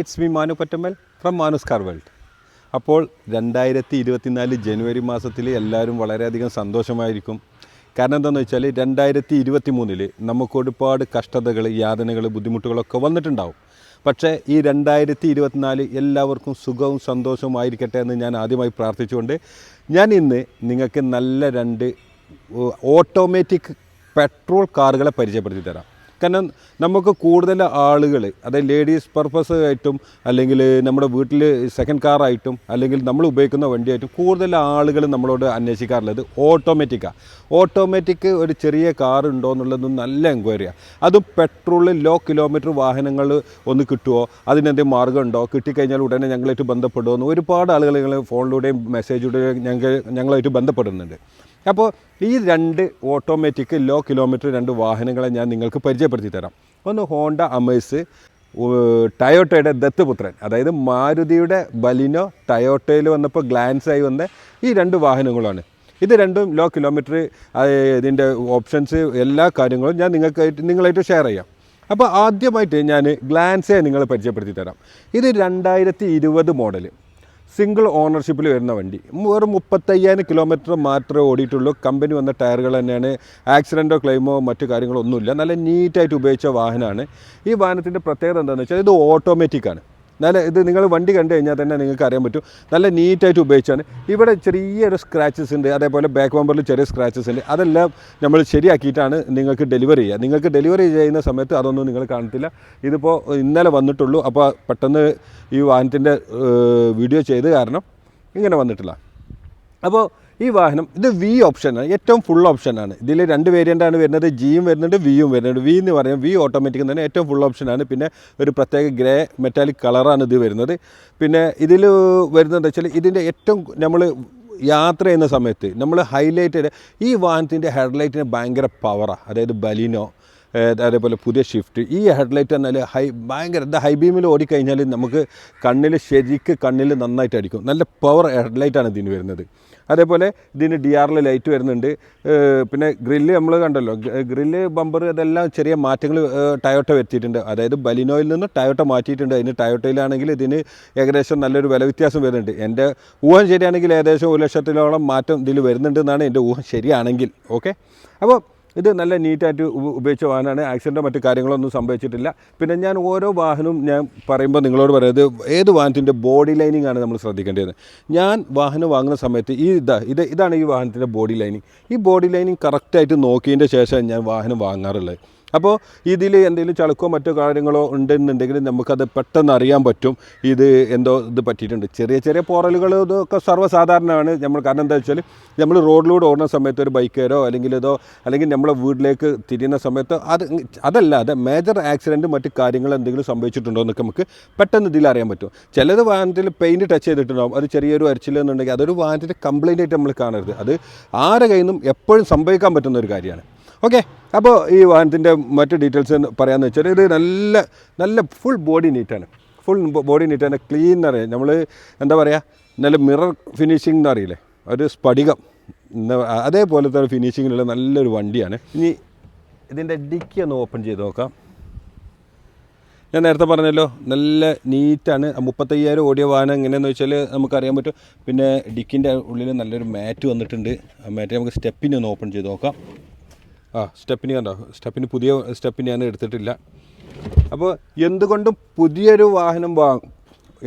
It's me Manu Pattammal from Manu's car world അപ്പോൾ രണ്ടായിരത്തി ഇരുപത്തിനാല് ജനുവരി മാസത്തിൽ എല്ലാവരും വളരെയധികം സന്തോഷമായിരിക്കും. കാരണം എന്താണെന്ന് വെച്ചാൽ രണ്ടായിരത്തി ഇരുപത്തി മൂന്നിൽ നമുക്ക് ഒരുപാട് കഷ്ടതകൾ യാതനകൾ ബുദ്ധിമുട്ടുകളൊക്കെ വന്നിട്ടുണ്ടാവും. പക്ഷേ ഈ രണ്ടായിരത്തി ഇരുപത്തിനാല് എല്ലാവർക്കും സുഖവും സന്തോഷവും ആയിരിക്കട്ടെ എന്ന് ഞാൻ ആദ്യമായി പ്രാർത്ഥിച്ചുകൊണ്ട് ഞാൻ ഇന്ന് നിങ്ങൾക്ക് നല്ല രണ്ട് ഓട്ടോമാറ്റിക് പെട്രോൾ കാറുകളെ പരിചയപ്പെടുത്തി തരാം. കാരണം നമുക്ക് കൂടുതൽ ആളുകൾ അതായത് ലേഡീസ് പർപ്പസ് ആയിട്ടും അല്ലെങ്കിൽ നമ്മുടെ വീട്ടിൽ സെക്കൻഡ് കാറായിട്ടും അല്ലെങ്കിൽ നമ്മൾ ഉപയോഗിക്കുന്ന വണ്ടിയായിട്ടും കൂടുതൽ ആളുകൾ നമ്മളോട് അന്വേഷിക്കാറുള്ളത് ഓട്ടോമാറ്റിക്കാണ് ഓട്ടോമാറ്റിക് ഒരു ചെറിയ കാർ ഉണ്ടോ എന്നുള്ളതും നല്ല എൻക്വയറിയാണ് അതും പെട്രോൾ ലോ കിലോമീറ്റർ വാഹനങ്ങൾ ഒന്ന് കിട്ടുമോ അതിനെന്തെങ്കിലും മാർഗം ഉണ്ടോ കിട്ടിക്കഴിഞ്ഞാൽ ഉടനെ ഞങ്ങളായിട്ട് ബന്ധപ്പെടുമോ എന്ന് ഒരുപാട് ആളുകൾ ഞങ്ങൾ ഫോണിലൂടെയും മെസ്സേജിലൂടെയും ഞങ്ങൾ ഞങ്ങളായിട്ട് ബന്ധപ്പെടുന്നുണ്ട്. അപ്പോൾ ഈ രണ്ട് ഓട്ടോമാറ്റിക് ലോ കിലോമീറ്റർ രണ്ട് വാഹനങ്ങളെ ഞാൻ നിങ്ങൾക്ക് പരിചയപ്പെടുത്തി തരാം. ഒന്ന് ഹോണ്ട അമേഴ്സ് ടയോട്ടയുടെ ദത്തുപുത്രൻ. അതായത് മാരുതിയുടെ ബലിനോ ടയോട്ടയിൽ വന്നപ്പോൾ ഗ്ലാൻസ് ആയി വന്ന ഈ രണ്ട് വാഹനങ്ങളാണ്. ഇത് രണ്ടും ലോ കിലോമീറ്റർ ഇതിന്റെ ഓപ്ഷൻസ് എല്ലാ കാര്യങ്ങളും ഞാൻ നിങ്ങൾക്കായിട്ട് നിങ്ങളായിട്ട് ഷെയർ ചെയ്യാം. അപ്പോൾ ആദ്യമായിട്ട് ഞാൻ ഗ്ലാൻസെ നിങ്ങളെ പരിചയപ്പെടുത്തി തരാം. ഇത് രണ്ടായിരത്തി ഇരുപത് മോഡൽ സിംഗിൾ ഓണർഷിപ്പിൽ വരുന്ന വണ്ടി. വെറും മുപ്പത്തയ്യായിരം കിലോമീറ്റർ മാത്രമേ ഓടിയിട്ടുള്ളൂ. കമ്പനി വന്ന ടയറുകൾ തന്നെയാണ്. ആക്സിഡന്റോ ക്ലെയിമോ മറ്റു കാര്യങ്ങളോ ഒന്നുമില്ല. നല്ല നീറ്റായിട്ട് ഉപയോഗിച്ച വാഹനമാണ്. ഈ വാഹനത്തിന്റെ പ്രത്യേകത എന്താണെന്ന് വെച്ചാൽ ഇത് ഓട്ടോമാറ്റിക്കാണ് നല്ല ഇത് നിങ്ങൾ വണ്ടി കണ്ടു കഴിഞ്ഞാൽ തന്നെ നിങ്ങൾക്ക് അറിയാൻ പറ്റും. നല്ല നീറ്റായിട്ട് ഉപയോഗിച്ചാണ്. ഇവിടെ ചെറിയൊരു സ്ക്രാച്ചസ് ഉണ്ട്. അതേപോലെ ബാക്ക് ബമ്പറിൽ ചെറിയ സ്ക്രാച്ചസ് ഉണ്ട്. അതെല്ലാം നമ്മൾ ശരിയാക്കിയിട്ടാണ് നിങ്ങൾക്ക് ഡെലിവറി ചെയ്യുക. നിങ്ങൾക്ക് ഡെലിവറി ചെയ്യുന്ന സമയത്ത് അതൊന്നും നിങ്ങൾ കാണത്തില്ല. ഇതിപ്പോൾ ഇന്നലെ വന്നിട്ടുള്ളൂ. അപ്പോൾ പെട്ടെന്ന് ഈ വാഹനത്തിന്റെ വീഡിയോ ചെയ്ത് കാരണം ഇങ്ങനെ വന്നിട്ടില്ല. അപ്പോൾ ഈ വാഹനം ഇത് വി ഓപ്ഷനാണ് ഏറ്റവും ഫുൾ ഓപ്ഷനാണ് ഇതിൽ രണ്ട് വേരിയന്റാണ് വരുന്നത്. ജിയും വരുന്നുണ്ട് വിയും വരുന്നുണ്ട്. വി എന്ന് പറയുന്നത് വി ഓട്ടോമാറ്റിക് തന്നെ ഏറ്റവും ഫുൾ ഓപ്ഷനാണ് പിന്നെ ഒരു പ്രത്യേക ഗ്രേ മെറ്റാലിക് കളറാണ് ഇത് വരുന്നത്. പിന്നെ ഇതിൽ വരുന്നത് വെച്ചാൽ ഇതിന്റെ ഏറ്റവും നമ്മൾ യാത്ര ചെയ്യുന്ന സമയത്ത് നമ്മൾ ഹൈലൈറ്റ് ഈ വാഹനത്തിന്റെ ഹെഡ്ലൈറ്റിന് ഭയങ്കര പവറാണ് അതായത് ബലിനോ അതേപോലെ പുതിയ ഷിഫ്റ്റ് ഈ ഹെഡ്ലൈറ്റ് എന്നാൽ ഹൈ ഭയങ്കര എന്താ ഹൈ ബീമിൽ ഓടിക്കഴിഞ്ഞാൽ നമുക്ക് കണ്ണിൽ ശരിക്ക് കണ്ണിൽ നന്നായിട്ട് അടിക്കും നല്ല പവർ ഹെഡ്ലൈറ്റാണ് ഇതിന് വരുന്നത്. അതേപോലെ ഇതിന് ഡി ആറിൽ ലൈറ്റ് വരുന്നുണ്ട്. പിന്നെ ഗ്രില്ല് നമ്മൾ കണ്ടല്ലോ. ഗ്രില്ല് ബമ്പർ ഇതെല്ലാം ചെറിയ മാറ്റങ്ങൾ ടയോട്ട വരുത്തിയിട്ടുണ്ട്. അതായത് ബലിനോയിൽ നിന്ന് ടയോട്ട മാറ്റിയിട്ടുണ്ട്. അതിന് ടയോട്ടയിലാണെങ്കിൽ ഇതിന് ഏകദേശം നല്ലൊരു വില വ്യത്യാസം വരുന്നുണ്ട്. എന്റെ ഊഹം ശരിയാണെങ്കിൽ ഏകദേശം ഒരു ലക്ഷത്തിലോളം മാറ്റം ഇതിൽ വരുന്നുണ്ടെന്നാണ് എന്റെ ഊഹം ശരിയാണെങ്കിൽ. ഓക്കെ? അപ്പോൾ ഇത് നല്ല നീറ്റായിട്ട് ഉപ- ഉപയോഗിച്ച വാഹനമാണ്. ആക്സിഡന്റോ മറ്റു കാര്യങ്ങളൊന്നും സംഭവിച്ചിട്ടില്ല. പിന്നെ ഞാൻ ഓരോ വാഹനവും ഞാൻ പറയുമ്പോൾ നിങ്ങളോട് പറയുന്നത് ഏത് വാഹനത്തിന്റെ ബോഡി ലൈനിങ് ആണ് നമ്മൾ ശ്രദ്ധിക്കേണ്ടത്? ഞാൻ വാഹനം വാങ്ങുന്ന സമയത്ത് ഈ ഇതാ ഇത് ഇതാണ് ഈ വാഹനത്തിന്റെ ബോഡി ലൈനിങ്. ഈ ബോഡി ലൈനിങ് കറക്റ്റായിട്ട് നോക്കിയതിന്റെ ശേഷം ഞാൻ വാഹനം വാങ്ങാറുള്ളത്. അപ്പോൾ ഇതിൽ എന്തെങ്കിലും ചളുക്കോ മറ്റോ കാര്യങ്ങളോ ഉണ്ടെന്നുണ്ടെങ്കിൽ നമുക്കത് പെട്ടെന്ന് അറിയാൻ പറ്റും. ഇത് എന്തോ ഇത് പറ്റിയിട്ടുണ്ട്. ചെറിയ ചെറിയ പോറലുകൾ ഇതൊക്കെ സർവസാധാരണമാണ്. നമ്മൾ കാരണം എന്താ വെച്ചാൽ നമ്മൾ റോഡിലൂടെ ഓടുന്ന സമയത്ത് ഒരു ബൈക്കേരോ അല്ലെങ്കിൽ ഇതോ അല്ലെങ്കിൽ നമ്മളെ വീട്ടിലേക്ക് തിരിയുന്ന സമയത്ത് അത് അതല്ലാതെ മേജർ ആക്സിഡന്റ് മറ്റു കാര്യങ്ങൾ എന്തെങ്കിലും സംഭവിച്ചിട്ടുണ്ടോ എന്നൊക്കെ നമുക്ക് പെട്ടെന്ന് ഇതിൽ അറിയാൻ പറ്റും. ചിലത് വാഹനത്തിൽ പെയിന്റ് ടച്ച് ചെയ്തിട്ടുണ്ടാകും അത് ചെറിയൊരു അരിച്ചില്ലെന്നുണ്ടെങ്കിൽ അതൊരു വാഹനത്തിന്റെ കംപ്ലയിന്റ് ആയിട്ട് നമ്മൾ കാണരുത്. അത് ആരെ കയ്യിൽ നിന്നും എപ്പോഴും സംഭവിക്കാൻ പറ്റുന്ന ഒരു കാര്യമാണ്. ഓക്കെ. അപ്പോൾ ഈ വാഹനത്തിന്റെ മറ്റ് ഡീറ്റെയിൽസ് പറയാമെന്ന് വെച്ചാൽ ഇത് നല്ല നല്ല ഫുൾ ബോഡി നീറ്റാണ് ഫുൾ ബോഡി നീറ്റാണ് ക്ലീൻ അറിയാം നമ്മൾ എന്താ പറയുക നല്ല മിറർ ഫിനിഷിംഗ് എന്ന് അറിയില്ലേ? ഒരു സ്ഫടികം അതേപോലത്തെ ഒരു ഫിനിഷിങ്ങിലുള്ള നല്ലൊരു വണ്ടിയാണ്. ഇനി ഇതിന്റെ ഡിക്കി ഒന്ന് ഓപ്പൺ ചെയ്ത് നോക്കാം. ഞാൻ നേരത്തെ പറഞ്ഞല്ലോ നല്ല നീറ്റാണ് മുപ്പത്തയ്യായിരം ഓടിയ വാഹനം എങ്ങനെയാണെന്ന് വെച്ചാൽ നമുക്കറിയാൻ പറ്റും. പിന്നെ ഡിക്കിന്റെ ഉള്ളിൽ നല്ലൊരു മാറ്റ് വന്നിട്ടുണ്ട്. ആ മാറ്റ് നമുക്ക് സ്റ്റെപ്പിനൊന്ന് ഓപ്പൺ ചെയ്ത് നോക്കാം. ആ സ്റ്റെപ്പിന് കണ്ടോ? സ്റ്റെപ്പിന് പുതിയ സ്റ്റെപ്പിന് ഞാൻ എടുത്തിട്ടില്ല. അപ്പോൾ എന്തുകൊണ്ടും പുതിയൊരു വാഹനം വാങ്ങും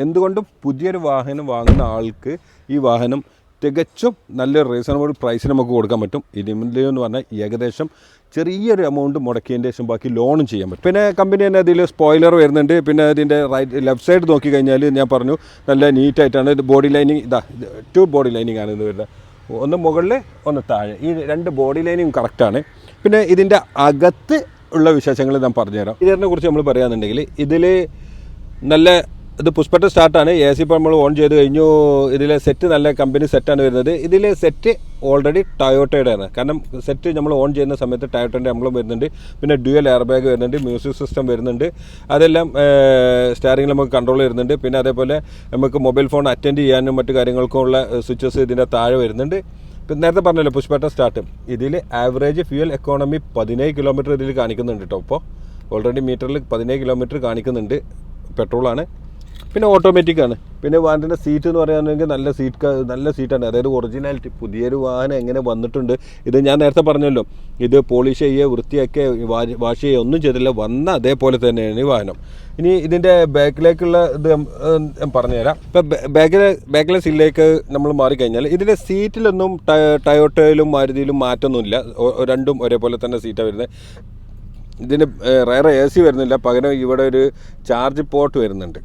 എന്തുകൊണ്ടും പുതിയൊരു വാഹനം വാങ്ങുന്ന ആൾക്ക് ഈ വാഹനം തികച്ചും നല്ല റീസണബിൾ പ്രൈസ് നമുക്ക് കൊടുക്കാൻ പറ്റും. ഇതിന്റെ എന്ന് പറഞ്ഞാൽ ഏകദേശം ചെറിയൊരു എമൗണ്ട് മുടക്കിയതിന്റെ ശേഷം ബാക്കി ലോണും ചെയ്യാൻ പറ്റും. പിന്നെ കമ്പനി തന്നെ അതിൽ സ്പോയിലർ വരുന്നുണ്ട്. പിന്നെ അതിന്റെ റൈറ്റ് ലെഫ്റ്റ് സൈഡ് നോക്കി കഴിഞ്ഞാൽ ഞാൻ പറഞ്ഞു നല്ല നീറ്റായിട്ടാണ് ബോഡി ലൈനിങ് ഇതാ ടു ബോഡി ലൈനിങ് ആണ് ഇത് വരുന്നത്. ഒന്ന് മുകളിൽ ഒന്ന് താഴെ. ഈ രണ്ട് ബോഡി ലൈനിങ് കറക്റ്റാണ് പിന്നെ ഇതിന്റെ അകത്ത് ഉള്ള വിശേഷങ്ങൾ ഞാൻ പറഞ്ഞുതരാം. ഇതിനെ കുറിച്ച് നമ്മൾ പറയുകയാണെന്നുണ്ടെങ്കിൽ ഇതിൽ നല്ല ഇത് പുഷ്പറ്റ സ്റ്റാർട്ടാണ് എ സി ഇപ്പോൾ നമ്മൾ ഓൺ ചെയ്ത് കഴിഞ്ഞു. ഇതിലെ സെറ്റ് നല്ല കമ്പനി സെറ്റാണ് വരുന്നത്. ഇതിലെ സെറ്റ് ഓൾറെഡി ടയോട്ടയുടെ ആണ്. കാരണം സെറ്റ് നമ്മൾ ഓൺ ചെയ്യുന്ന സമയത്ത് ടയോട്ടന്റെ നമ്മളും വരുന്നുണ്ട്. പിന്നെ ഡ്യുവൽ എയർ ബാഗ് വരുന്നുണ്ട്. മ്യൂസിക് സിസ്റ്റം വരുന്നുണ്ട്. അതെല്ലാം സ്റ്റാറിങ്ങിൽ നമുക്ക് കൺട്രോൾ വരുന്നുണ്ട് പിന്നെ അതേപോലെ നമുക്ക് മൊബൈൽ ഫോൺ അറ്റൻഡ് ചെയ്യാനും മറ്റു കാര്യങ്ങൾക്കും ഉള്ള സ്വിച്ചസ് ഇതിന്റെ താഴെ വരുന്നുണ്ട്. നേരത്തെ പറഞ്ഞല്ലോ പുഷ്പേട്ട സ്റ്റാർട്ട് ഇതിൽ ആവറേജ് ഫ്യൂൽ എക്കോണമി പതിനേഴ് കിലോമീറ്റർ ഇതിൽ കാണിക്കുന്നുണ്ട് കേട്ടോ ഇപ്പോൾ ഓൾറെഡി മീറ്ററിൽ പതിനേഴ് കിലോമീറ്റർ കാണിക്കുന്നുണ്ട്. പെട്രോളാണ് പിന്നെ ഓട്ടോമാറ്റിക് ആണ്. പിന്നെ വാഹനത്തിന്റെ സീറ്റ് എന്ന് പറയുകയാണെങ്കിൽ നല്ല സീറ്റ് നല്ല സീറ്റാണ് അതായത് ഒറിജിനാലിറ്റി പുതിയൊരു വാഹനം എങ്ങനെ വന്നിട്ടുണ്ട് ഇത് ഞാൻ നേരത്തെ പറഞ്ഞല്ലോ. ഇത് പോളിഷ് ചെയ്യുക വൃത്തിയാക്കുക വാഷ് ചെയ്യുക ഒന്നും ചെയ്തില്ല. വന്ന അതേപോലെ തന്നെയാണ് ഈ വാഹനം. ഇനി ഇതിന്റെ ബാക്കിലേക്കുള്ള ഇത് പറഞ്ഞുതരാം. ഇപ്പം ബാക്കിലെ ബാക്കിലെ സീറ്റിലേക്ക് നമ്മൾ മാറിക്കഴിഞ്ഞാൽ ഇതിന്റെ സീറ്റിലൊന്നും ടയോട്ടയിലും മാരുതിയിലും മാറ്റമൊന്നുമില്ല. രണ്ടും ഒരേപോലെ തന്നെ സീറ്റാണ് വരുന്നത്. ഇതിന് റയർ എ സി വരുന്നില്ല. പകരം ഇവിടെ ഒരു ചാർജ് പോർട്ട് വരുന്നുണ്ട്.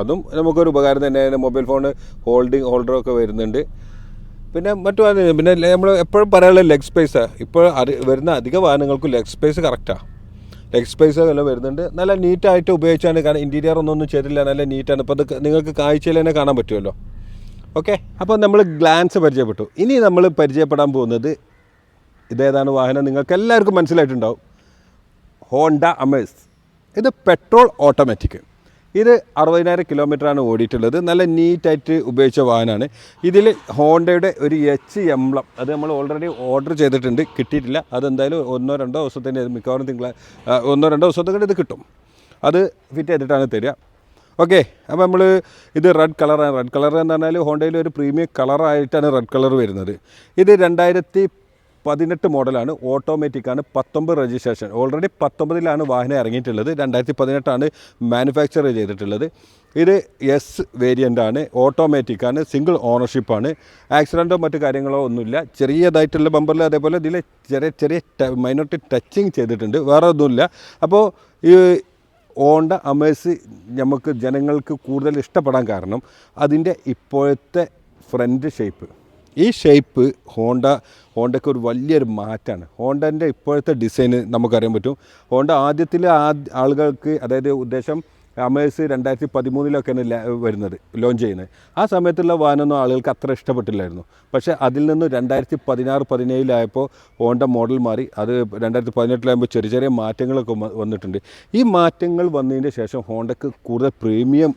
അതും നമുക്കൊരു ഉപകാരം തന്നെയാണ് മൊബൈൽ ഫോൺ ഹോൾഡിങ് ഹോൾഡറൊക്കെ വരുന്നുണ്ട്. പിന്നെ മറ്റു വാഹനം പിന്നെ നമ്മൾ എപ്പോഴും പറയാനുള്ള ലെഗ് സ്പേസ് ഇപ്പോൾ വരുന്ന അധിക വാഹനങ്ങൾക്കും ലെഗ് സ്പേസ് കറക്റ്റാണ് ലെഗ് സ്പേസ് എല്ലാം വരുന്നുണ്ട്. നല്ല നീറ്റായിട്ട് ഉപയോഗിച്ചാണ് കാരണം ഇന്റീരിയർ ഒന്നും ഒന്നും ചെയ്തില്ല നല്ല നീറ്റാണ് ഇപ്പോൾ അത് നിങ്ങൾക്ക് കാഴ്ചയിൽ തന്നെ കാണാൻ പറ്റുമല്ലോ. ഓക്കെ അപ്പോൾ നമ്മൾ ഗ്ലാൻസ് പരിചയപ്പെട്ടു. ഇനി നമ്മൾ പരിചയപ്പെടാൻ പോകുന്നത് ഇതേതാണ് വാഹനം. നിങ്ങൾക്ക് എല്ലാവർക്കും മനസ്സിലായിട്ടുണ്ടാവും. ഹോണ്ട അമേസ് ഇത് പെട്രോൾ ഓട്ടോമാറ്റിക് ഇത് അറുപതിനായിരം കിലോമീറ്ററാണ് ഓടിയിട്ടുള്ളത്. നല്ല നീറ്റായിട്ട് ഉപയോഗിച്ച വാഹനമാണ്. ഇതിൽ ഹോണ്ടയുടെ ഒരു എച്ച് എംബ്ലം അത് നമ്മൾ ഓൾറെഡി ഓർഡർ ചെയ്തിട്ടുണ്ട്. കിട്ടിയിട്ടില്ല. അതെന്തായാലും ഒന്നോ രണ്ടോ ദിവസത്തിന്റെ മിക്കവാറും തിങ്കള ഒന്നോ രണ്ടോ ദിവസത്തേക്ക് ഇത് കിട്ടും. അത് ഫിറ്റ് ചെയ്തിട്ടാണ് തരിക. ഓക്കെ അപ്പോൾ നമ്മൾ ഇത് റെഡ് കളറാണ് റെഡ് കളർ എന്ന് പറഞ്ഞാൽ ഹോണ്ടയിൽ ഒരു പ്രീമിയം കളറായിട്ടാണ് റെഡ് കളർ വരുന്നത്. ഇത് രണ്ടായിരത്തി പതിനെട്ട് മോഡലാണ് ഓട്ടോമാറ്റിക് ആണ് പത്തൊമ്പത് രജിസ്ട്രേഷൻ ഓൾറെഡി പത്തൊമ്പതിലാണ് വാഹനം ഇറങ്ങിയിട്ടുള്ളത്. രണ്ടായിരത്തി പതിനെട്ടാണ് മാനുഫാക്ചർ ചെയ്തിട്ടുള്ളത്. ഇത് എസ് വേരിയന്റ് ആണ്. ഓട്ടോമാറ്റിക്കാണ് സിംഗിൾ ഓണർഷിപ്പാണ് ആക്സിഡന്റോ മറ്റു കാര്യങ്ങളോ ഒന്നുമില്ല. ചെറിയതായിട്ടുള്ള ബമ്പറിൽ അതേപോലെ ഇതിൽ ചെറിയ ചെറിയ മൈനോറിറ്റി ടച്ചിങ് ചെയ്തിട്ടുണ്ട്. വേറെ ഒന്നുമില്ല. അപ്പോൾ ഈ ഓണ്ട അമേഴ്സ് നമുക്ക് ജനങ്ങൾക്ക് കൂടുതൽ ഇഷ്ടപ്പെടാൻ കാരണം അതിന്റെ ഇപ്പോഴത്തെ ഫ്രണ്ട് ഷേപ്പ് ഈ ഷേപ്പ് ഹോണ്ട ഹോണ്ടയ്ക്ക് ഒരു വലിയൊരു മാറ്റമാണ് ഹോണ്ടന്റെ ഇപ്പോഴത്തെ ഡിസൈന് നമുക്കറിയാൻ പറ്റും. ഹോണ്ട ആദ്യത്തിൽ ആദ്യ ആളുകൾക്ക് അതായത് ഉദ്ദേശം അമേസ് രണ്ടായിരത്തി പതിമൂന്നിലൊക്കെയാണ് വരുന്നത് ലോഞ്ച് ചെയ്യുന്നത്. ആ സമയത്തുള്ള വാനൊന്നും ആളുകൾക്ക് അത്ര ഇഷ്ടപ്പെട്ടില്ലായിരുന്നു. പക്ഷേ അതിൽ നിന്ന് രണ്ടായിരത്തി പതിനാറ് പതിനേഴിലായപ്പോൾ ഓണ്ട മോഡൽ മാറി. അത് രണ്ടായിരത്തി പതിനെട്ടിലാകുമ്പോൾ ചെറിയ ചെറിയ മാറ്റങ്ങളൊക്കെ വന്നിട്ടുണ്ട്. ഈ മാറ്റങ്ങൾ വന്നതിന് ശേഷം ഹോണ്ടയ്ക്ക് കൂടുതൽ പ്രീമിയം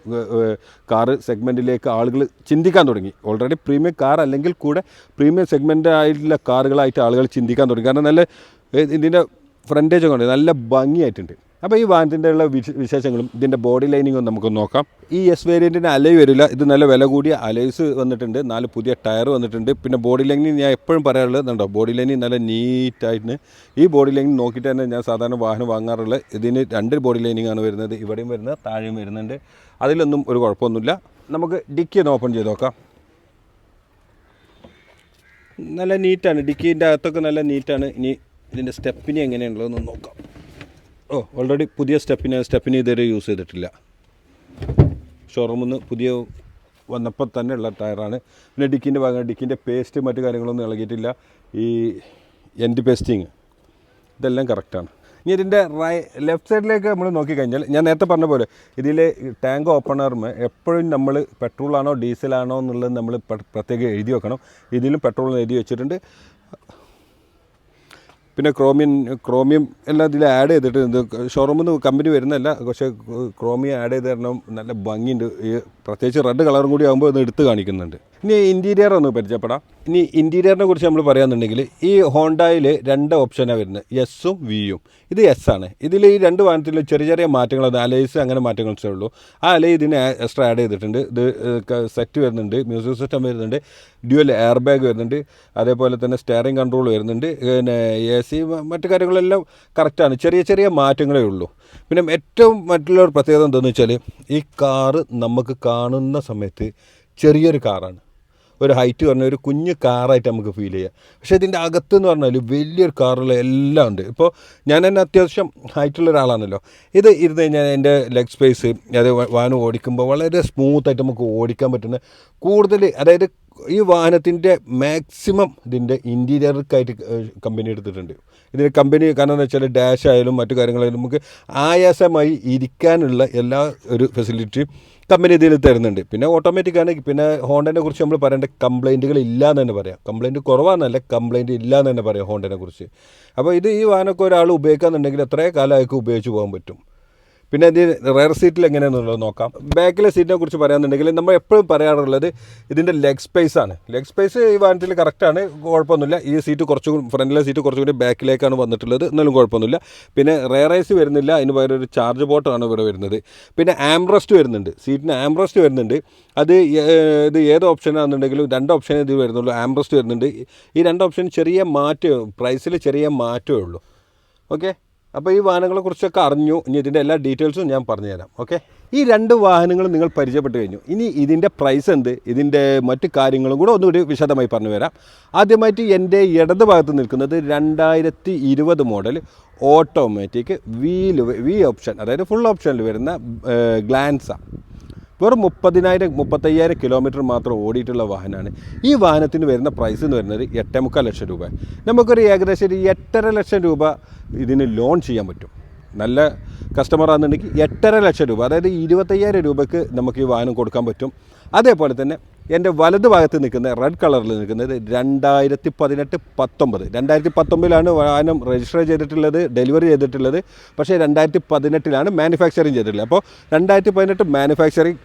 കാറ് സെഗ്മെന്റിലേക്ക് ആളുകൾ ചിന്തിക്കാൻ തുടങ്ങി. ഓൾറെഡി പ്രീമിയം കാർ അല്ലെങ്കിൽ കൂടെ പ്രീമിയം സെഗ്മെന്റ് ആയിട്ടുള്ള കാറുകളായിട്ട് ആളുകൾ ചിന്തിക്കാൻ തുടങ്ങി. കാരണം നല്ല ഇതിന്റെ ഫ്രണ്ടേജ് ഒക്കെ ഉണ്ട്. നല്ല ഭംഗിയായിട്ടുണ്ട്. അപ്പോൾ ഈ വാനത്തിന്റെ ഉള്ള വിശ- വിശേഷങ്ങളും ഇതിന്റെ ബോഡി ലൈനിങ്ങും നമുക്ക് നോക്കാം. ഈ എസ് വേരിയന്റിന് അലൈ വരില്ല. ഇത് നല്ല വില കൂടിയ അലൈസ് വന്നിട്ടുണ്ട്. നാല് പുതിയ ടയർ വന്നിട്ടുണ്ട്. പിന്നെ ബോഡി ലൈനിങ് ഞാൻ എപ്പോഴും പറയാറുള്ളത് ഉണ്ടോ ബോഡി ലൈനിങ് നല്ല നീറ്റായിട്ട് ഈ ബോഡി ലൈനിങ് നോക്കിയിട്ട് തന്നെ ഞാൻ സാധാരണ വാഹനം വാങ്ങാറുള്ളത് ഇതിന് രണ്ട് ബോഡി ലൈനിങ് ആണ് വരുന്നത്. ഇവിടെയും വരുന്നത് താഴെയും വരുന്നുണ്ട്. അതിലൊന്നും ഒരു കുഴപ്പമൊന്നുമില്ല. നമുക്ക് ഡിക്കി ഒന്ന് ഓപ്പൺ ചെയ്ത് നോക്കാം. നല്ല നീറ്റാണ്. ഡിക്കീന്റെ അകത്തൊക്കെ നല്ല നീറ്റാണ്. ഇനി ഇതിന്റെ സ്റ്റെപ്പിനെ എങ്ങനെയുള്ളതെന്ന് നോക്കാം. ഓ ഓൾറെഡി പുതിയ സ്റ്റെപ്പിന് സ്റ്റെപ്പിന് ഇതുവരെ യൂസ് ചെയ്തിട്ടില്ല. ഷോറൂമിൽ പുതിയ വന്നപ്പോൾ തന്നെ ഉള്ള ടയറാണ് പിന്നെ ഡിക്കിന്റെ ഭാഗം ഡിക്കിന്റെ പേസ്റ്റ് മറ്റു കാര്യങ്ങളൊന്നും ഇളകിയിട്ടില്ല. ഈ എൻഡ് പേസ്റ്റിങ് ഇതെല്ലാം കറക്റ്റാണ് ഇനി ഇതിന്റെ റൈ ലെഫ്റ്റ് സൈഡിലേക്ക് നമ്മൾ നോക്കിക്കഴിഞ്ഞാൽ ഞാൻ നേരത്തെ പറഞ്ഞ പോലെ ഇതിൽ ടാങ്ക് ഓപ്പണറിന് എപ്പോഴും നമ്മൾ പെട്രോളാണോ ഡീസലാണോ എന്നുള്ളത് നമ്മൾ പ്ര- പ്രത്യേകം എഴുതി വെക്കണം. ഇതിലും പെട്രോൾ എഴുതി വെച്ചിട്ടുണ്ട്. പിന്നെ ക്രോമിയൻ ക്രോമിയം എല്ലാം ഇതിൽ ആഡ് ചെയ്തിട്ട് ഷോറൂമിൽ നിന്ന് കമ്പനി വരുന്നതല്ല. പക്ഷേ ക്രോമിയം ആഡ് ചെയ്ത് തരണം. നല്ല ഭംഗിയുണ്ട്. ഈ പ്രത്യേകിച്ച് റെഡ് കളറും കൂടി ആകുമ്പോൾ ഇത് എടുത്ത് കാണിക്കുന്നുണ്ട്. ഇനി ഇന്റീരിയർ ഒന്ന് പരിചയപ്പെടാം. ഇനി ഇന്റീരിയറിനെ കുറിച്ച് നമ്മൾ പറയുകയാണെന്നുണ്ടെങ്കിൽ ഈ ഹോണ്ടായിൽ രണ്ട് ഓപ്ഷനാണ് വരുന്നത്. എസ്സും വിയും ഇത് എസ് ആണ്. ഇതിൽ ഈ രണ്ട് വാഹനത്തിലും ചെറിയ ചെറിയ മാറ്റങ്ങൾ അലൈസ് അങ്ങനെ മാറ്റങ്ങൾ ഉള്ളൂ. ആ അലൈ ഇതിന് എക്സ്ട്രാ ആഡ് ചെയ്തിട്ടുണ്ട്. ഇത് സെറ്റ് വരുന്നുണ്ട്. മ്യൂസിക് സിസ്റ്റം വരുന്നുണ്ട്. ഡ്യുവൽ എയർ ബാഗ് വരുന്നുണ്ട്. അതേപോലെ തന്നെ സ്റ്റിയറിംഗ് കൺട്രോൾ വരുന്നുണ്ട്. പിന്നെ എ സി മറ്റു കാര്യങ്ങളെല്ലാം കറക്റ്റാണ് ചെറിയ ചെറിയ മാറ്റങ്ങളേ ഉള്ളൂ. പിന്നെ ഏറ്റവും മറ്റുള്ള പ്രത്യേകത എന്താണെന്ന് വെച്ചാൽ ഈ കാറ് നമുക്ക് കാണുന്ന സമയത്ത് ചെറിയൊരു കാറാണ് ഒരു ഹൈറ്റ് പറഞ്ഞ ഒരു കുഞ്ഞു കാറായിട്ട് നമുക്ക് ഫീൽ ചെയ്യാം. പക്ഷേ ഇതിന്റെ അകത്ത് എന്ന് പറഞ്ഞാൽ വലിയൊരു കാറുള്ള എല്ലാം ഉണ്ട്. ഇപ്പോൾ ഞാൻ തന്നെ അത്യാവശ്യം ഹൈറ്റുള്ള ഒരാളാണല്ലോ. ഇത് ഇരുന്ന് കഴിഞ്ഞാൽ എന്റെ ലെഗ് സ്പേസ് അത് വാഹനം ഓടിക്കുമ്പോൾ വളരെ സ്മൂത്തായിട്ട് നമുക്ക് ഓടിക്കാൻ പറ്റുന്ന കൂടുതൽ അതായത് ഈ വാഹനത്തിന്റെ മാക്സിമം ഇതിന്റെ ഇന്റീരിയർക്കായിട്ട് കമ്പനി എടുത്തിട്ടുണ്ട്. ഇതിന് കമ്പനി കാരണം എന്ന് വെച്ചാൽ ഡാഷ് ആയാലും മറ്റു കാര്യങ്ങളായാലും നമുക്ക് ആയാസമായി ഇരിക്കാനുള്ള എല്ലാ ഒരു ഫെസിലിറ്റിയും കമ്പനി ഇതിൽ തരുന്നുണ്ട്. പിന്നെ ഓട്ടോമാറ്റിക് ആണ്. പിന്നെ ഹോണ്ടനെ കുറിച്ച് നമ്മൾ പറയേണ്ട കംപ്ലൈന്റുകൾ ഇല്ല എന്ന് തന്നെ പറയാം. കംപ്ലൈന്റ് കുറവാണെന്നല്ല കംപ്ലൈന്റ് ഇല്ല എന്ന് തന്നെ പറയാം ഹോണ്ടനെ കുറിച്ച്. അപ്പോൾ ഇത് ഈ വാഹനമൊക്കെ ഒരാൾ ഉപയോഗിക്കാന്നുണ്ടെങ്കിൽ എത്രയോ കാലമായിരിക്കും ഉപയോഗിച്ച് പോകാൻ പറ്റും? പിന്നെ ഇത് റയർ സീറ്റിൽ എങ്ങനെയാണെന്നുള്ളത് നോക്കാം. ബാക്കിലെ സീറ്റിനെ കുറിച്ച് പറയാമെന്നുണ്ടെങ്കിൽ നമ്മൾ എപ്പോഴും പറയാറുള്ളത് ഇതിന്റെ ലെഗ് സ്പേസ് ആണ്. ലെഗ് സ്പേസ് ഈ വാഹനത്തിൽ കറക്റ്റാണ് കുഴപ്പമൊന്നുമില്ല. ഈ സീറ്റ് കുറച്ചും ഫ്രണ്ടിലെ സീറ്റ് കുറച്ചും കൂടി ബാക്കിലേക്കാണ് വന്നിട്ടുള്ളത് എന്നാലും കുഴപ്പമൊന്നുമില്ല. പിന്നെ റയറൈസ് വരുന്നില്ല അതിന് പകരം ഒരു ചാർജ് ബോട്ടാണ് ഇവിടെ വരുന്നത്. പിന്നെ ആംറസ്റ്റ് വരുന്നുണ്ട്. സീറ്റിന് ആംറസ്റ്റ് വരുന്നുണ്ട്. അത് ഇത് ഏത് ഓപ്ഷനാണെന്നുണ്ടെങ്കിലും രണ്ട് ഓപ്ഷനേ ഇത് വരുന്നുള്ളൂ. ആംറസ്റ്റ് വരുന്നുണ്ട്. ഈ രണ്ട് ഓപ്ഷൻ ചെറിയ മാറ്റം പ്രൈസിൽ ചെറിയ മാറ്റമേ ഉള്ളൂ. ഓക്കെ അപ്പോൾ ഈ വാഹനങ്ങളെ കുറിച്ചൊക്കെ അറിഞ്ഞു. ഇനി ഇതിന്റെ എല്ലാ ഡീറ്റെയിൽസും ഞാൻ പറഞ്ഞുതരാം. ഓക്കെ? ഈ രണ്ട് വാഹനങ്ങളും നിങ്ങൾ പരിചയപ്പെട്ട് കഴിഞ്ഞു ഇനി ഇതിന്റെ പ്രൈസ് എന്ത്? ഇതിന്റെ മറ്റ് കാര്യങ്ങളും കൂടെ ഒന്നുകൂടി വിശദമായി പറഞ്ഞു തരാം. ആദ്യമായിട്ട് എന്റെ ഇടത് ഭാഗത്ത് നിൽക്കുന്നത് രണ്ടായിരത്തി ഇരുപത് model automatic wheel V option അതായത് ഫുൾ ഓപ്ഷനിൽ വരുന്ന ഗ്ലാൻസാണ് വെറും മുപ്പതിനായിരം മുപ്പത്തയ്യായിരം കിലോമീറ്റർ മാത്രം ഓടിയിട്ടുള്ള വാഹനമാണ്. ഈ വാഹനത്തിന് വരുന്ന പ്രൈസ് എന്ന് പറയുന്നത് എട്ടേ മുക്കാൽ ലക്ഷം രൂപ. നമുക്കൊരു ഏകദേശം ഒരു എട്ടര ലക്ഷം രൂപ ഇതിന് ലോൺ ചെയ്യാൻ പറ്റും. നല്ല കസ്റ്റമർ ആണെന്നുണ്ടെങ്കിൽ എട്ടര ലക്ഷം രൂപ അതായത് ഇരുപത്തയ്യായിരം രൂപയ്ക്ക് നമുക്ക് ഈ വാഹനം കൊടുക്കാൻ പറ്റും. അതേപോലെ തന്നെ എന്റെ വലത് ഭാഗത്ത് നിൽക്കുന്ന റെഡ് കളറിൽ നിൽക്കുന്നത് രണ്ടായിരത്തി പതിനെട്ട് പത്തൊമ്പത്. രണ്ടായിരത്തി പത്തൊമ്പതിലാണ് വാഹനം രജിസ്റ്റർ ചെയ്തിട്ടുള്ളത് ഡെലിവറി ചെയ്തിട്ടുള്ളത്. പക്ഷേ രണ്ടായിരത്തി പതിനെട്ടിലാണ് മാനുഫാക്ചറിങ് ചെയ്തിട്ടുള്ളത്. അപ്പോൾ രണ്ടായിരത്തി പതിനെട്ട് manufacturing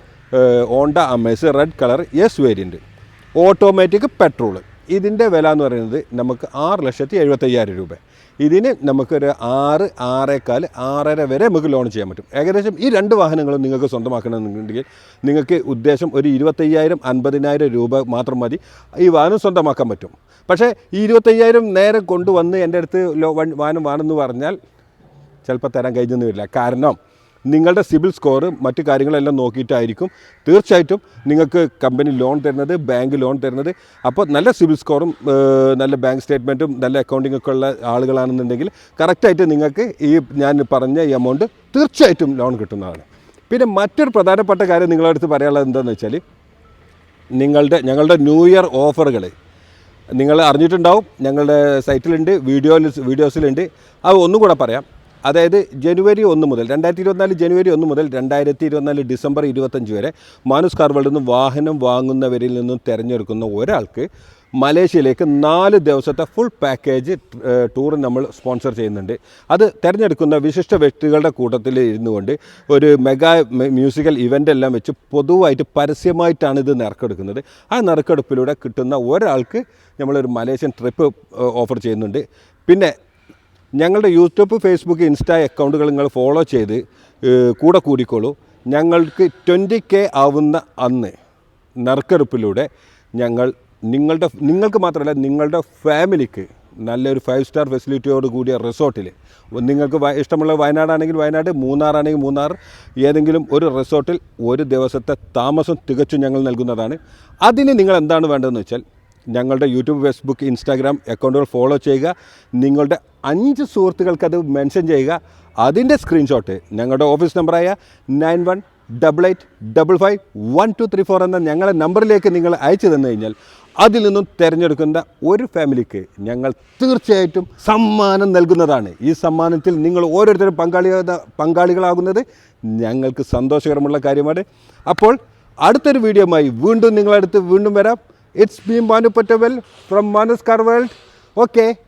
Honda Amaze red colour S variant automatic petrol ഇതിന്റെ വില എന്ന് പറയുന്നത് നമുക്ക് ആറ് ലക്ഷത്തി എഴുപത്തയ്യായിരം രൂപ. ഇതിന് നമുക്കൊരു ആറ് ആറേക്കാൽ ആറര വരെ നമുക്ക് ലോൺ ചെയ്യാൻ പറ്റും. ഏകദേശം ഈ രണ്ട് വാഹനങ്ങളും നിങ്ങൾക്ക് സ്വന്തമാക്കണമെന്നുണ്ടെങ്കിൽ നിങ്ങൾക്ക് ഉദ്ദേശം ഒരു ഇരുപത്തയ്യായിരം അൻപതിനായിരം രൂപ മാത്രം മതി. ഈ വാഹനം സ്വന്തമാക്കാൻ പറ്റും. പക്ഷേ ഈ ഇരുപത്തയ്യായിരം നേരെ കൊണ്ടുവന്ന് എന്റെ അടുത്ത് ലോ വാഹനം വേണമെന്ന് പറഞ്ഞാൽ ചിലപ്പോൾ തരാൻ കഴിഞ്ഞെന്ന് വരില്ല. കാരണം നിങ്ങളുടെ സിബിൽ സ്കോർ മറ്റു കാര്യങ്ങളെല്ലാം നോക്കിയിട്ടായിരിക്കും. തീർച്ചയായിട്ടും നിങ്ങൾക്ക് കമ്പനി ലോൺ തരുന്നത് ബാങ്ക് ലോൺ തരുന്നത്. അപ്പോൾ നല്ല സിബിൽ സ്കോറും നല്ല ബാങ്ക് സ്റ്റേറ്റ്മെന്റും നല്ല അക്കൗണ്ടിംഗ് ഒക്കെ ഉള്ള ആളുകളാണെന്നുണ്ടെങ്കിൽ കറക്റ്റായിട്ട് നിങ്ങൾക്ക് ഈ ഞാൻ പറഞ്ഞ ഈ എമൗണ്ട് തീർച്ചയായിട്ടും ലോൺ കിട്ടുന്നതാണ്. പിന്നെ മറ്റൊരു പ്രധാനപ്പെട്ട കാര്യം നിങ്ങളുടെ അടുത്ത് പറയാനുള്ളത് എന്താണെന്ന് വെച്ചാൽ നിങ്ങളുടെ ഞങ്ങളുടെ ന്യൂ ഇയർ ഓഫറുകൾ നിങ്ങൾ അറിഞ്ഞിട്ടുണ്ടാവും ഞങ്ങളുടെ സൈറ്റിലുണ്ട് വീഡിയോയിൽ വീഡിയോസിലുണ്ട്. അത് ഒന്നും കൂടെ പറയാം. അതായത് ജനുവരി ഒന്ന് മുതൽ രണ്ടായിരത്തി ഇരുപത്തിനാല് ജനുവരി ഒന്ന് മുതൽ രണ്ടായിരത്തി ഇരുപത്തിനാല് ഡിസംബർ ഇരുപത്തഞ്ച് വരെ മാനുസ് കാർവേൾഡിൽ നിന്ന് വാഹനം വാങ്ങുന്നവരിൽ നിന്നും തിരഞ്ഞെടുക്കുന്ന ഒരാൾക്ക് മലേഷ്യയിലേക്ക് നാല് ദിവസത്തെ ഫുൾ പാക്കേജ് ടൂർ നമ്മൾ സ്പോൺസർ ചെയ്യുന്നുണ്ട്. അത് തിരഞ്ഞെടുക്കുന്ന വിശിഷ്ട വ്യക്തികളുടെ കൂട്ടത്തിൽ ഇരുന്നു കൊണ്ട് ഒരു മെഗാ മ്യൂസിക്കൽ ഇവന്റ് എല്ലാം വെച്ച് പൊതുവായിട്ട് പരസ്യമായിട്ടാണ് ഇത് നറുക്കെടുക്കുന്നത്. ആ നറുക്കെടുപ്പിലൂടെ കിട്ടുന്ന ഒരാൾക്ക് നമ്മളൊരു മലേഷ്യൻ ട്രിപ്പ് ഓഫർ ചെയ്യുന്നുണ്ട്. പിന്നെ ഞങ്ങളുടെ യൂട്യൂബ് ഫേസ്ബുക്ക് ഇൻസ്റ്റാ അക്കൗണ്ടുകൾ നിങ്ങൾ ഫോളോ ചെയ്ത് കൂടെ കൂടിക്കോളൂ. ഞങ്ങൾക്ക് ട്വന്റി കെ ആവുന്ന അന്ന് നറുക്കെടുപ്പിലൂടെ ഞങ്ങൾ നിങ്ങളുടെ നിങ്ങൾക്ക് മാത്രമല്ല നിങ്ങളുടെ ഫാമിലിക്ക് നല്ലൊരു ഫൈവ് സ്റ്റാർ ഫെസിലിറ്റിയോട് കൂടിയ റിസോർട്ടിൽ നിങ്ങൾക്ക് ഇഷ്ടമുള്ള വയനാടാണെങ്കിൽ വയനാട് മൂന്നാറാണെങ്കിൽ മൂന്നാർ ഏതെങ്കിലും ഒരു റിസോർട്ടിൽ ഒരു ദിവസത്തെ താമസം തികച്ചും ഞങ്ങൾ നൽകുന്നതാണ്. അതിന് നിങ്ങൾ എന്താണ് വേണ്ടതെന്ന് വെച്ചാൽ ഞങ്ങളുടെ യൂട്യൂബ് ഫേസ്ബുക്ക് ഇൻസ്റ്റാഗ്രാം അക്കൗണ്ടുകൾ ഫോളോ ചെയ്യുക. നിങ്ങളുടെ അഞ്ച് സുഹൃത്തുക്കൾക്ക് അത് മെൻഷൻ ചെയ്യുക. അതിന്റെ സ്ക്രീൻഷോട്ട് ഞങ്ങളുടെ ഓഫീസ് നമ്പറായ nine one double eight double five one two three four എന്ന ഞങ്ങളുടെ നമ്പറിലേക്ക് നിങ്ങൾ അയച്ചു തന്നു കഴിഞ്ഞാൽ അതിൽ നിന്നും തിരഞ്ഞെടുക്കുന്ന ഒരു ഫാമിലിക്ക് ഞങ്ങൾ തീർച്ചയായിട്ടും സമ്മാനം നൽകുന്നതാണ്. ഈ സമ്മാനത്തിൽ നിങ്ങൾ ഓരോരുത്തരും പങ്കാളി പങ്കാളികളാകുന്നത് ഞങ്ങൾക്ക് സന്തോഷകരമുള്ള കാര്യമാണ്. അപ്പോൾ അടുത്തൊരു വീഡിയോമായി വീണ്ടും നിങ്ങളടുത്ത് വീണ്ടും വരാം. It's me Manu Patawil from Manus World. Okay,